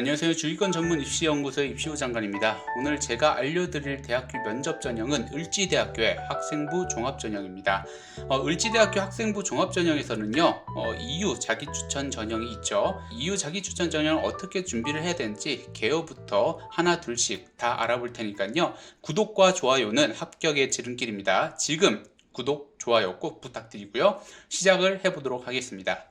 안녕하세요. 주의권 전문 입시연구소의 입시호 장관입니다. 오늘 제가 알려드릴 대학교 면접 전형은 을지대학교의 학생부 종합전형입니다. 어, 을지대학교 학생부 종합전형에서는요, 어, EU 자기추천 전형이 있죠. EU 자기추천 전형을 어떻게 준비를 해야 되는지 개요부터 하나 둘씩 다 알아볼 테니까요. 구독과 좋아요는 합격의 지름길입니다. 지금 구독, 좋아요 꼭 부탁드리고요. 시작을 해보도록 하겠습니다.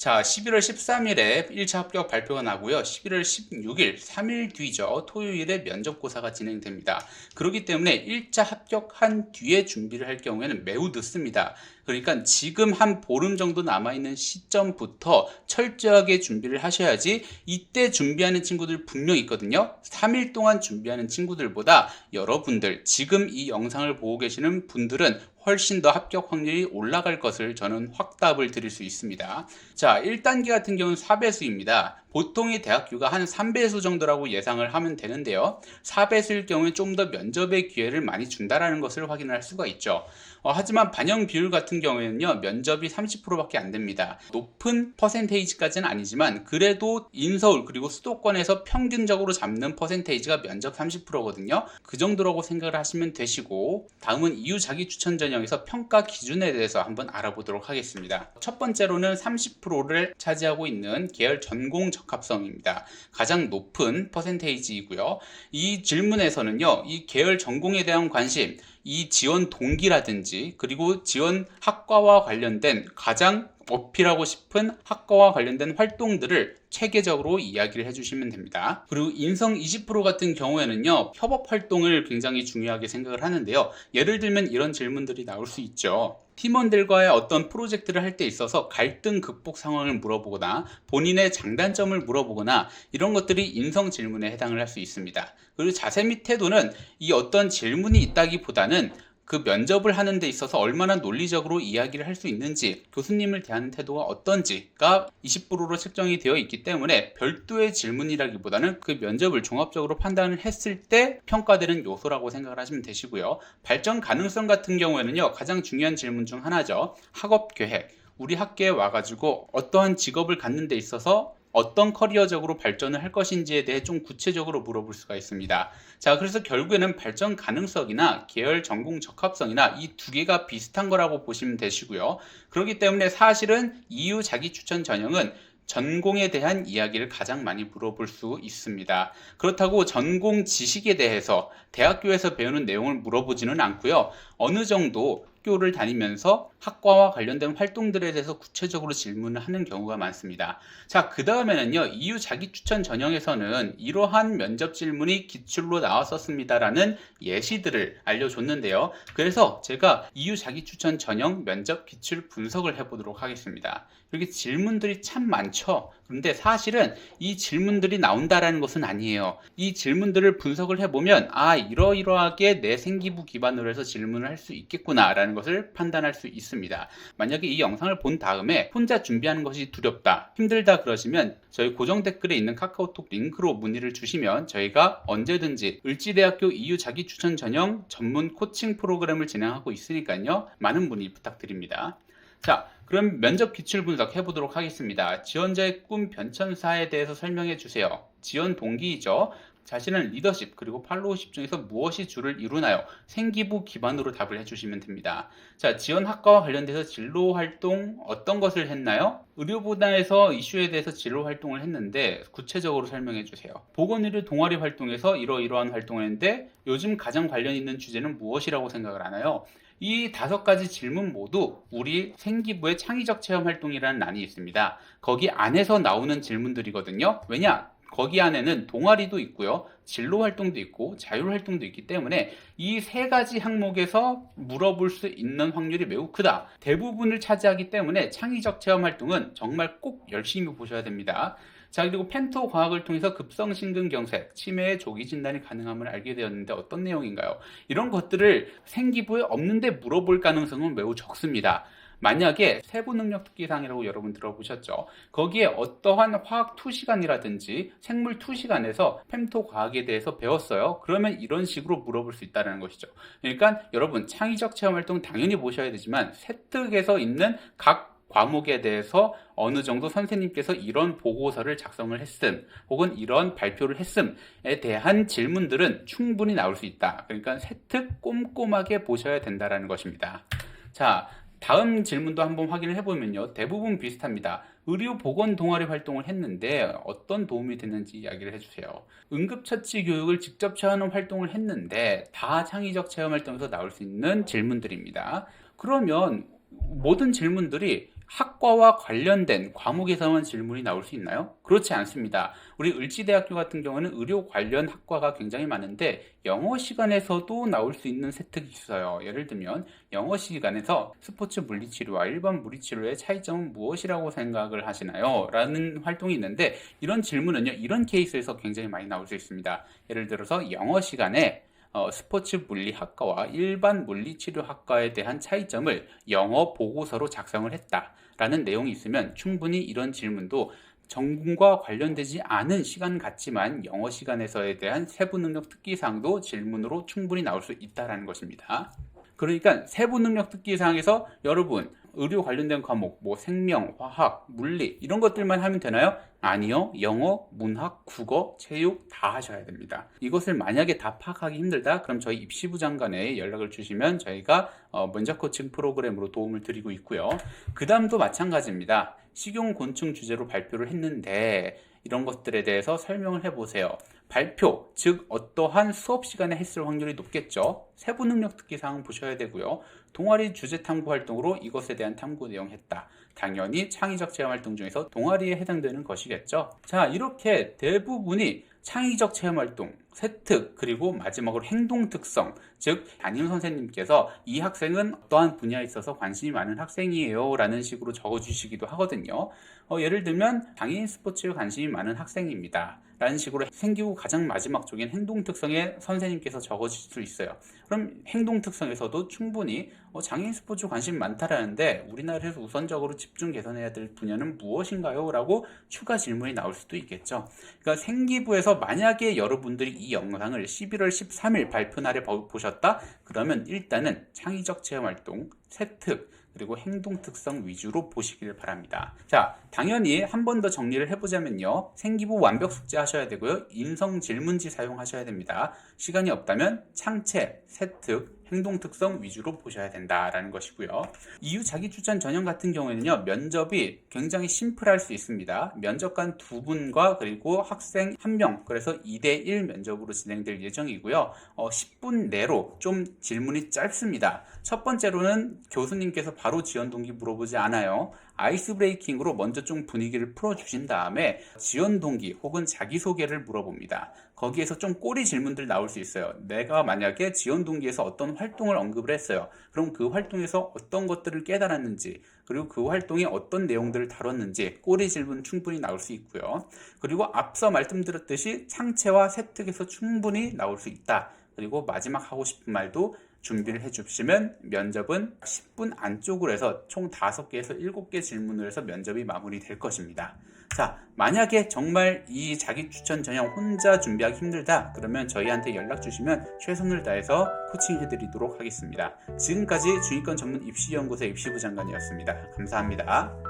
자, 11월 13일에 1차 합격 발표가 나고요. 11월 16일, 3일 뒤죠. 토요일에 면접고사가 진행됩니다. 그렇기 때문에 1차 합격한 뒤에 준비를 할 경우에는 매우 늦습니다. 그러니까 지금 한 보름 정도 남아있는 시점부터 철저하게 준비를 하셔야지 이때 준비하는 친구들 분명 있거든요. 3일 동안 준비하는 친구들보다 여러분들, 지금 이 영상을 보고 계시는 분들은 훨씬 더 합격 확률이 올라갈 것을 저는 확답을 드릴 수 있습니다. 자, 1단계 같은 경우는 4배수입니다. 보통의 대학교가 한 3배수 정도라고 예상을 하면 되는데요. 4배수일 경우에 좀 더 면접의 기회를 많이 준다라는 것을 확인할 수가 있죠. 어, 하지만 반영 비율 같은 경우에는요, 면접이 30%밖에 안 됩니다. 높은 퍼센테이지까지는 아니지만, 그래도 인서울 그리고 수도권에서 평균적으로 잡는 퍼센테이지가 면접 30%거든요. 그 정도라고 생각을 하시면 되시고, 다음은 이유 자기 추천 전형에서 평가 기준에 대해서 한번 알아보도록 하겠습니다. 첫 번째로는 30%를 차지하고 있는 계열 전공 적합성입니다. 가장 높은 퍼센테이지이고요. 이 질문에서는요, 이 계열 전공에 대한 관심, 이 지원 동기라든지 그리고 지원 학과와 관련된 가장 어필하고 싶은 학과와 관련된 활동들을 체계적으로 이야기를 해주시면 됩니다. 그리고 인성 20% 같은 경우에는요, 협업 활동을 굉장히 중요하게 생각을 하는데요. 예를 들면 이런 질문들이 나올 수 있죠. 팀원들과의 어떤 프로젝트를 할 때 있어서 갈등 극복 상황을 물어보거나 본인의 장단점을 물어보거나 이런 것들이 인성 질문에 해당을 할 수 있습니다. 그리고 자세 및 태도는 이 어떤 질문이 있다기보다는 그 면접을 하는 데 있어서 얼마나 논리적으로 이야기를 할 수 있는지, 교수님을 대하는 태도가 어떤지가 20%로 책정이 되어 있기 때문에 별도의 질문이라기보다는 그 면접을 종합적으로 판단을 했을 때 평가되는 요소라고 생각을 하시면 되시고요. 발전 가능성 같은 경우에는요, 가장 중요한 질문 중 하나죠. 학업 계획. 우리 학교에 와가지고 어떠한 직업을 갖는 데 있어서 어떤 커리어적으로 발전을 할 것인지에 대해 좀 구체적으로 물어볼 수가 있습니다. 자, 그래서 결국에는 발전 가능성이나 계열 전공 적합성이나 이 두 개가 비슷한 거라고 보시면 되시고요. 그렇기 때문에 사실은 EU 자기 추천 전형은 전공에 대한 이야기를 가장 많이 물어볼 수 있습니다. 그렇다고 전공 지식에 대해서 대학교에서 배우는 내용을 물어보지는 않고요. 어느 정도 학교를 다니면서 학과와 관련된 활동들에 대해서 구체적으로 질문을 하는 경우가 많습니다. 자, 그 다음에는요, EU 자기 추천 전형에서는 이러한 면접 질문이 기출로 나왔었습니다라는 예시들을 알려줬는데요. 그래서 제가 EU 자기 추천 전형 면접 기출 분석을 해보도록 하겠습니다. 이렇게 질문들이 참 많죠. 그런데 사실은 이 질문들이 나온다라는 것은 아니에요. 이 질문들을 분석을 해보면, 아, 이러이러하게 내 생기부 기반으로 해서 질문을 할 수 있겠구나라는 것을 판단할 수 있습니다. 만약에 이 영상을 본 다음에 혼자 준비하는 것이 두렵다, 힘들다 그러시면 저희 고정 댓글에 있는 카카오톡 링크로 문의를 주시면 저희가 언제든지 을지대학교 EU 자기 추천 전형 전문 코칭 프로그램을 진행하고 있으니까요. 많은 문의 부탁드립니다. 자, 그럼 면접 기출 분석 해보도록 하겠습니다. 지원자의 꿈 변천사에 대해서 설명해 주세요. 지원 동기이죠. 자신은 리더십 그리고 팔로우십 중에서 무엇이 주를 이루나요? 생기부 기반으로 답을 해주시면 됩니다. 자, 지원 학과와 관련돼서 진로 활동 어떤 것을 했나요? 의료보단에서 이슈에 대해서 진로 활동을 했는데 구체적으로 설명해 주세요. 보건의료 동아리 활동에서 이러이러한 활동을 했는데 요즘 가장 관련 있는 주제는 무엇이라고 생각을 하나요? 이 다섯 가지 질문 모두 우리 생기부의 창의적 체험 활동이라는 난이 있습니다. 거기 안에서 나오는 질문들이거든요. 왜냐? 거기 안에는 동아리도 있고요. 진로 활동도 있고 자율 활동도 있기 때문에 이 세 가지 항목에서 물어볼 수 있는 확률이 매우 크다. 대부분을 차지하기 때문에 창의적 체험 활동은 정말 꼭 열심히 보셔야 됩니다. 자, 그리고 펜토 과학을 통해서 급성 심근경색, 치매의 조기 진단이 가능함을 알게 되었는데 어떤 내용인가요? 이런 것들을 생기부에 없는데 물어볼 가능성은 매우 적습니다. 만약에 세부 능력 특기상이라고 여러분 들어보셨죠? 거기에 어떠한 화학 투 시간이라든지 생물 투 시간에서 펜토 과학에 대해서 배웠어요. 그러면 이런 식으로 물어볼 수 있다는 것이죠. 그러니까 여러분 창의적 체험 활동 당연히 보셔야 되지만 세특에서 있는 각 과목에 대해서 어느 정도 선생님께서 이런 보고서를 작성을 했음 혹은 이런 발표를 했음에 대한 질문들은 충분히 나올 수 있다. 그러니까 세특 꼼꼼하게 보셔야 된다라는 것입니다. 자, 다음 질문도 한번 확인을 해보면요. 대부분 비슷합니다. 의료 보건 동아리 활동을 했는데 어떤 도움이 됐는지 이야기를 해주세요. 응급처치 교육을 직접 체험하는 활동을 했는데 다 창의적 체험 활동에서 나올 수 있는 질문들입니다. 그러면 모든 질문들이 학과와 관련된 과목에서만 질문이 나올 수 있나요? 그렇지 않습니다. 우리 을지대학교 같은 경우는 의료 관련 학과가 굉장히 많은데 영어 시간에서도 나올 수 있는 세특이 있어요. 예를 들면 영어 시간에서 스포츠 물리치료와 일반 물리치료의 차이점은 무엇이라고 생각을 하시나요? 라는 활동이 있는데 이런 질문은요. 이런 케이스에서 굉장히 많이 나올 수 있습니다. 예를 들어서 영어 시간에 어, 스포츠 물리학과와 일반 물리치료학과에 대한 차이점을 영어 보고서로 작성을 했다라는 내용이 있으면 충분히 이런 질문도 전공과 관련되지 않은 시간 같지만 영어 시간에서에 대한 세부 능력 특기사항도 질문으로 충분히 나올 수 있다라는 것입니다. 그러니까 세부 능력 특기사항에서 여러분 의료 관련된 과목, 뭐 생명, 화학, 물리 이런 것들만 하면 되나요? 아니요. 영어, 문학, 국어, 체육 다 하셔야 됩니다. 이것을 만약에 다 파악하기 힘들다? 그럼 저희 입시부 장관에 연락을 주시면 저희가 어, 면접 코칭 프로그램으로 도움을 드리고 있고요. 그 다음도 마찬가지입니다. 식용 곤충 주제로 발표를 했는데 이런 것들에 대해서 설명을 해보세요. 발표, 즉 어떠한 수업 시간에 했을 확률이 높겠죠. 세부 능력 특기 사항 보셔야 되고요. 동아리 주제 탐구 활동으로 이것에 대한 탐구 내용 했다. 당연히 창의적 체험 활동 중에서 동아리에 해당되는 것이겠죠. 자, 이렇게 대부분이 창의적 체험 활동, 세특, 그리고 마지막으로 행동 특성, 즉 담임 선생님께서 이 학생은 어떠한 분야에 있어서 관심이 많은 학생이에요 라는 식으로 적어주시기도 하거든요. 어, 예를 들면 장애인 스포츠에 관심이 많은 학생입니다. 라는 식으로 생기고 가장 마지막 쪽엔 행동 특성에 선생님께서 적어주실 수 있어요. 그럼 행동 특성에서도 충분히 어, 장애인 스포츠 관심이 많다라는데 우리나라에서 우선적으로 집중 개선해야 될 분야는 무엇인가요? 라고 추가 질문이 나올 수도 있겠죠. 그러니까 생기부에서 만약에 여러분들이 이 영상을 11월 13일 발표 날에 보셨다? 그러면 일단은 창의적 체험 활동, 세특, 그리고 행동 특성 위주로 보시길 바랍니다. 자, 당연히 한 번 더 정리를 해보자면요. 생기부 완벽 숙제 하셔야 되고요. 인성 질문지 사용하셔야 됩니다. 시간이 없다면 창체, 세특, 행동 특성 위주로 보셔야 된다라는 것이고요. 이유 자기 추천 전형 같은 경우에는요. 면접이 굉장히 심플할 수 있습니다. 면접관 두 분과 그리고 학생 한 명, 그래서 2대 1 면접으로 진행될 예정이고요. 어, 10분 내로 좀 질문이 짧습니다. 첫 번째로는 교수님께서 바로 지원 동기 물어보지 않아요. 아이스 브레이킹으로 먼저 좀 분위기를 풀어주신 다음에 지원 동기 혹은 자기소개를 물어봅니다. 거기에서 좀 꼬리 질문들 나올 수 있어요. 내가 만약에 지원 동기에서 어떤 활동을 언급을 했어요. 그럼 그 활동에서 어떤 것들을 깨달았는지, 그리고 그 활동이 어떤 내용들을 다뤘는지 꼬리 질문 충분히 나올 수 있고요. 그리고 앞서 말씀드렸듯이 창체와 세특에서 충분히 나올 수 있다. 그리고 마지막 하고 싶은 말도 준비를 해 주시면 면접은 10분 안쪽으로 해서 총 5개에서 7개 질문을 해서 면접이 마무리될 것입니다. 자, 만약에 정말 이 자기 추천 전형 혼자 준비하기 힘들다 그러면 저희한테 연락 주시면 최선을 다해서 코칭해 드리도록 하겠습니다. 지금까지 중위권 전문 입시연구소 입시부 장관이었습니다. 감사합니다.